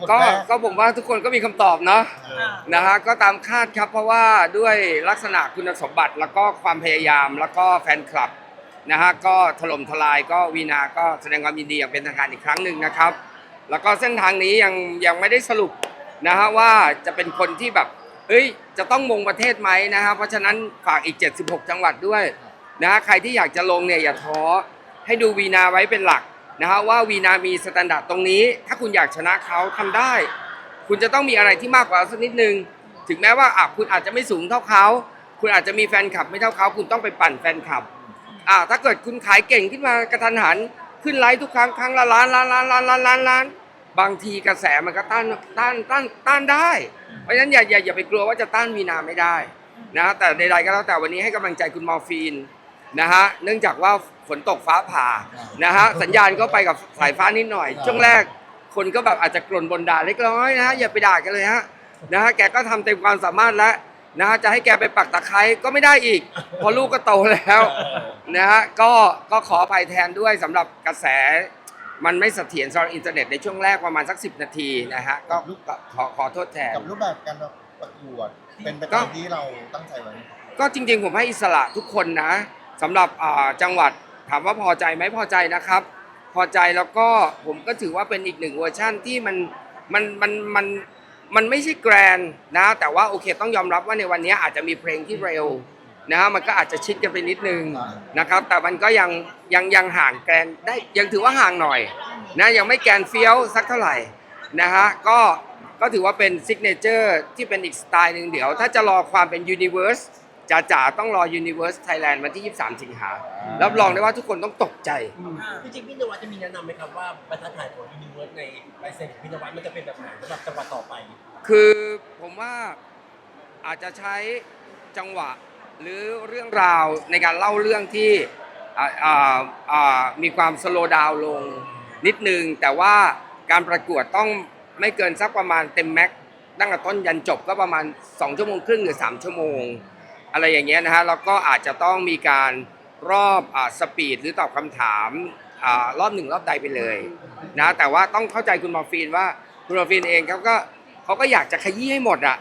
คนก็แรกก็ผมว่าทุกคนก็มีคำตอบเนาะเออนะฮะก็ตามคาดครับเพราะว่าด้วยลักษณะคุณสมบัติแล้วก็ความพยายามแล้วก็แฟนคลับนะฮะก็ถล่มทลายก็วีนาก็แสดงความยินดีอย่างเป็นทางการอีกครั้งหนึ่งนะครับ แล้วก็เส้นทางนี้ยังยังไม่ได้สรุปนะฮะว่าจะเป็นคนที่แบบเฮ้ยจะต้องมงประเทศไหมนะฮะเพราะฉะนั้นฝากอีก 76 จังหวัดด้วยนะฮะใครที่อยากจะลงเนี่ยอย่าท้อให้ดูวีนาไว้เป็นหลัก นะฮะว่าวีนามีสแตนดาร์ดตรงนี้ ถ้าคุณอยากชนะเขาทำได้ คุณจะต้องมีอะไรที่มากกว่าสักนิดนึง ถึงแม้ว่าอะคุณอาจจะไม่สูงเท่าเขาคุณอาจจะมีแฟนคลับไม่เท่าเขาคุณต้องไปปั่นแฟนคลับอ่าถ้าเกิดคุณขายเก่งขึ้นมากระทันหันขึ้นไลฟ์ทุกครั้งครั้งละล้านล้านล้านล้านล้านล้านล้านบางทีกระแสมันก็ต้านต้านต้านต้านได้ เพราะฉะนั้นอย่าอย่าอย่าไปกลัวว่าจะต้านวีนาไม่ได้นะแต่ใดๆก็แล้วแต่วันนี้ให้กำลังใจคุณมอร์ฟีน นะฮะเนื่องจากว่าฝนตกฟ้าผ่านะฮะสัญญาณก็ไปกับสายฟ้านิดหน่อย ช่วงแรกคนก็แบบอาจจะกลนบนด่าเล็กน้อยนะฮะอย่าไปด่ากันเลยฮะนะฮะแกก็ทำเต็มความสามารถแล้วนะฮะจะให้แกไปปักตะไคร้ก็ไม่ได้อีกเพราะลูกก็โตแล้วนะฮะก็ก็ขออภัยแทนด้วยสำหรับกระแสมันไม่เสถียรสำหรับอินเทอร์เน็ตในช่วงแรกประมาณสัก10นาทีนะฮะก็ก็ขอขอโทษแทนกับรูปแบบการประกวดเป็นไปก็ตามที่เราตั้งใจไว้ก็จริงๆผมให้อิสระทุกคนนะ สำหรับจังหวัดถามว่าพอใจไหมพอใจนะครับ พอใจแล้วก็ผมก็ถือว่าเป็นอีกหนึ่งเวอร์ชั่นที่มันมันมันมันมันไม่ใช่แกรนนะแต่ว่าโอเคต้องยอมรับว่าในวันนี้อาจจะมีเพลงที่เร็วนะฮะมันก็อาจจะชิดกันไปนิดนึงนะครับ แต่มันก็ยังยังยังห่างแกรนได้ยังถือว่าห่างหน่อยนะยังไม่แกรนเฟี้ยวสักเท่าไหร่นะฮะก็ก็ถือว่าเป็นซิกเนเจอร์ที่เป็นอีกสไตล์หนึ่งเดี๋ยว ถ้าจะรอความเป็นยูนิเว r ร์ส จ๋าๆต้องรอ Universe Thailand วันที่ 23 สิงหารับรองได้ว่าทุกคนต้องตกใจ จริงๆพี่นวัดจะมีแนะนำไหมครับว่าบรรทัดฐานของยูนิเวิร์สในใบเซ็นของพี่นวัดมันจะเป็นแบบไหนสำหรับจังหวัดต่อไป คือผมว่าอาจจะใช้จังหวะหรือเรื่องราวในการเล่าเรื่องที่อ่าอ่าอ่ามีความสโลว์ดาวลงนิดนึง แต่ว่าการประกวดต้องไม่เกินสักประมาณเต็มแม็กซ์ตั้งแต่ต้นยันจบก็ประมาณ 2 ชั่วโมงครึ่งหรือ 3 ชั่วโมง อะไรอย่างเงี้ยนะฮะแล้วก็อาจจะต้องมีการรอบอ่าสปีดหรือตอบคำถามอารอบหนึ่งรอบใดไปเลยนะแต่ว่าต้องเข้าใจคุณมอร์ฟีนว่าคุณมอร์ฟีนเองเขาก็เขาก็อยากจะขยี้ให้หมดอะ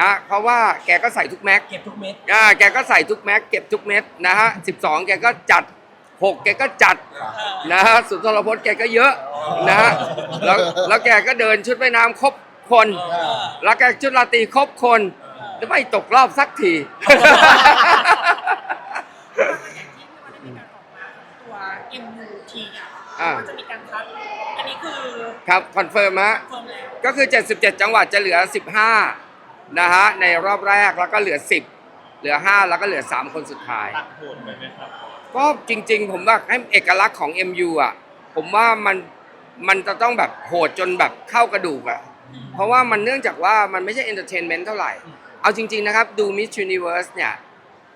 นะเพราะว่าแกก็ใส่ทุกแม็กเก็บทุกเม็ดอ่าแกก็ใส่ทุกแม็กเก็บทุกเม็ดนะฮะ12แกก็จัด6แกก็จัดนะฮะสุนทรพจน์แกก็เยอะนะฮะแล้วแล้วแกก็เดินชุดว่ายน้ำครบคน แล้วแกชุดราตรีครบคน จะไม่ตกรอบสักที อย่างที่พี่วันได้มีการออกมาตัว MUT อะอ่า มันจะมีการคัด อันนี้คือครับคอนเฟิร์มฮะ เฟิร์มแล้วก็คือ 77 จังหวัดจะเหลือ 15 นะฮะ ในรอบแรกแล้วก็เหลือ 10 เหลือ 5 แล้วก็เหลือ 3 คนสุดท้าย ตัดโหดไปไหมครับ ก็จริงๆ ผมว่าให้เอกลักษณ์ของ MU อะ ผมว่ามันมันจะต้องแบบโหดจนแบบเข้ากระดูกอะ เพราะว่ามันเนื่องจากว่ามันไม่ใช่เอนเตอร์เทนเมนต์เท่าไหร่ เอาจริง ๆนะครับ ดู Miss Universe เนี่ย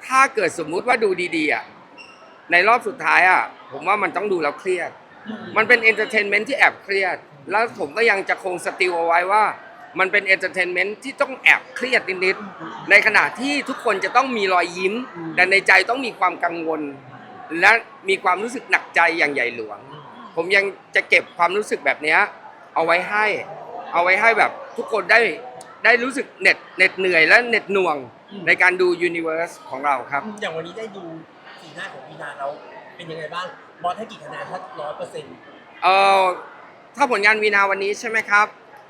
ถ้าเกิดสมมุติว่าดูดีๆอะในรอบสุดท้ายอะผมว่ามันต้องดูแล้วเครียด มันเป็นเอนเตอร์เทนเมนต์ที่แอบเครียด แล้วผมก็ยังจะคงสติลเอาไว้ว่า มันเป็นเอนเตอร์เทนเมนต์ที่ต้องแอบเครียดนิดๆในขณะที่ทุกคนจะต้องมีรอยยิ้ม แต่ในใจต้องมีความกังวล และมีความรู้สึกหนักใจอย่างใหญ่หลวง ผมยังจะเก็บความรู้สึกแบบเนี้ยเอาไว้ให้ เอาไว้ให้แบบทุกคนได้ ได้รู้สึกเหน็ดเหน็ดเหนื่อยและเหน็ดหน่วงในการดูยูนิเว r ร์สของเราครับ อย่างวันนี้ได้ดูสีหน้าของวีนาแล้วเป็นยังไงบ้าง บอสให้กี่คะแนนถ้าร้อยเปอร์เซ็นต์เอ่อถ้าผลงานวีนาวันนี้ใช่ไหมครับ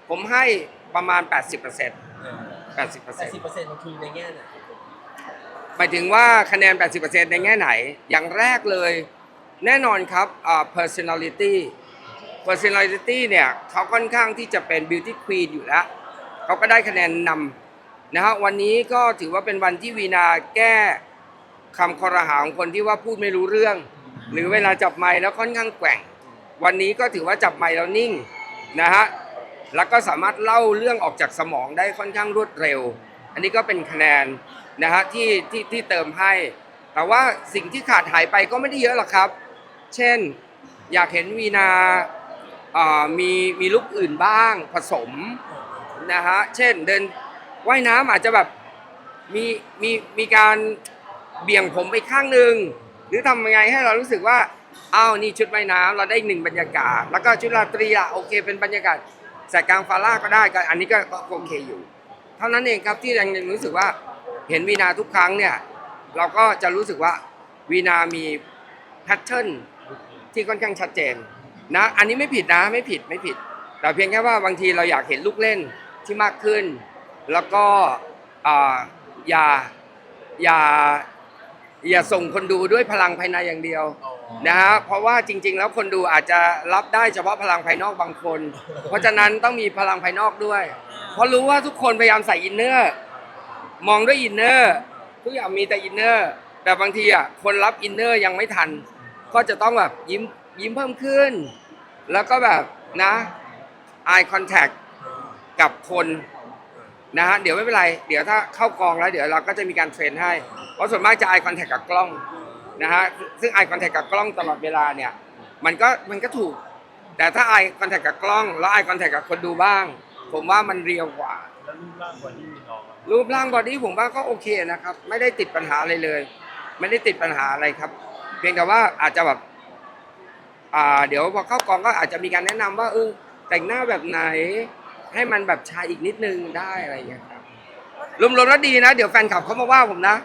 ผมให้ประมาณ 80% 80%แปดสิบเปอร์เซ็นต์มันคือในแง่ไหนหมายถึงว่าคะแนน 80%ในแง่ไหน อย่างแรกเลย แน่นอนครับอ่า personality personality เนี่ยเขาค่อนข้างที่จะเป็น beauty queen อยู่แล้ว เขาก็ได้คะแนนนำนะฮะวันนี้ก็ถือว่าเป็นวันที่วีนาแก้คำคอรหาของคนที่ว่าพูดไม่รู้เรื่อง หรือเวลาจับไมค์แล้วค่อนข้างแกว่ง วันนี้ก็ถือว่าจับไมค์แล้วนิ่งนะฮะแล้วก็สามารถเล่าเรื่องออกจากสมองได้ค่อนข้างรวดเร็ว อันนี้ก็เป็นคะแนนนะฮะที่ที่ที่เติมให้ แต่ว่าสิ่งที่ขาดหายไปก็ไม่ได้เยอะหรอกครับ เช่นอยากเห็นวีนาอ่ามีมีลุกอื่นบ้างผสม นะฮะเช่นเดินว่ายน้ำอาจจะแบบมีมีมีการเบี่ยงผมไปข้างหนึ่งหรือทำยังไงให้เรารู้สึกว่าอ้าวนี่ชุดว่ายน้ำเราได้หนึ่งบรรยากาศ แล้วก็ชุดราตรีอะโอเค เป็นบรรยากาศแสกกลางฟาร่าก็ได้ก็อันนี้ก็ก็โอเคอยู่ เท่านั้นเองครับที่ยังรู้สึกว่าเห็นวีนาทุกครั้งเนี่ยเราก็จะรู้สึกว่าวีนามีแพทเทิร์นที่ค่อนข้างชัดเจนนะอันนี้ไม่ผิดนะไม่ผิดไม่ผิด แต่เพียงแค่ว่าบางทีเราอยากเห็นลูกเล่น ที่มากขึ้น แล้วก็อ่าอย่าอย่าอย่าส่งคนดูด้วยพลังภายในอย่างเดียวนะฮะเพราะว่าจริง ๆ แล้วคนดูอาจจะรับได้เฉพาะพลังภายนอกบางคน เพราะฉะนั้นต้องมีพลังภายนอกด้วย เพราะรู้ว่าทุกคนพยายามใส่อินเนอร์มองด้วยอินเนอร์ทุกอย่างมีแต่อินเนอร์แต่บางทีอะคนรับอินเนอร์ยังไม่ทัน ก็จะต้องแบบยิ้มยิ้มเพิ่มขึ้น แล้วก็แบบนะ eye contact กับคนนะฮะเดี๋ยวไม่เป็นไร เดี๋ยวถ้าเข้ากองแล้ว เดี๋ยวเราก็จะมีการเทรนให้ เพราะส่วนมากจะ eye contact กับกล้องนะฮะซึ่ง eye contact กับกล้องตลอดเวลาเนี่ยมันก็มันก็ถูก แต่ถ้า eye contact กับกล้อง แล้ว eye contact กับคนดูบ้าง ผมว่ามันเรียวกว่า แล้วรูปร่างบอดี้น้องอะรูปร่างบอดี้ผมว่าก็โอเคนะครับ ไม่ได้ติดปัญหาอะไรเลย ไม่ได้ติดปัญหาอะไรครับ เพียงแต่ว่าอาจจะแบบอ่าเดี๋ยวพอเข้ากองก็อาจจะมีการแนะนำว่าเออแต่งหน้าแบบไหน ให้มันแบบชายอีกนิดนึงได้อะไรอย่างเงี้ยครับรวมๆแล้วดีนะ เดี๋ยวแฟนคลับเขามาว่าผมนะ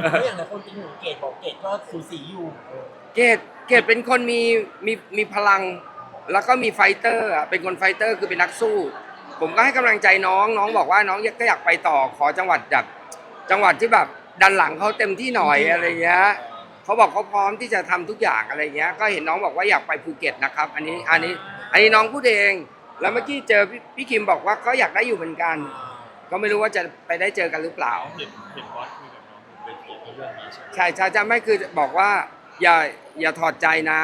เพราะอย่างหลายคนเป็นห่วงเกดบอกเกดก็สูสีอยู่เกดเกดเป็นคนมีมีมีพลัง แล้วก็มีไฟเตอร์อะเป็นคนไฟเตอร์คือเป็นนักสู้ ผมก็ให้กำลังใจน้องน้องบอกว่าน้องก็อยากไปต่อขอจังหวัดแบบจังหวัดที่แบบดันหลังเขาเต็มที่หน่อยอะไรเงี้ยเขาบอกเขาพร้อมที่จะทำทุกอย่างอะไรเงี้ย ก็เห็นน้องบอกว่าอยากไปภูเก็ตนะครับ อันนี้อันนี้ อันนี้น้องพูดเอง แล้วเมื่อกี้เจอพี่พี่คิมบอกว่าก็อยากได้อยู่เหมือนกัน ก็ไม่รู้ว่าจะไปได้เจอกันหรือเปล่า เห็นเห็นบอสคุยกับน้องบนเวทีในเรื่องนี้ใช่ไหมใช่ใช่ใช่ไม่คือบอกว่าอย่าอย่าถอดใจนะ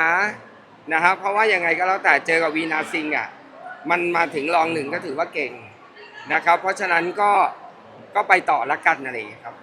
นะครับเพราะว่ายังไงก็แล้วแต่เจอกับวีนาซิงอะมันมาถึงรองหนึ่งก็ถือว่าเก่งนะครับ เพราะฉะนั้นก็ก็ไปต่อละกันอะไรอย่างเงี้ยครับ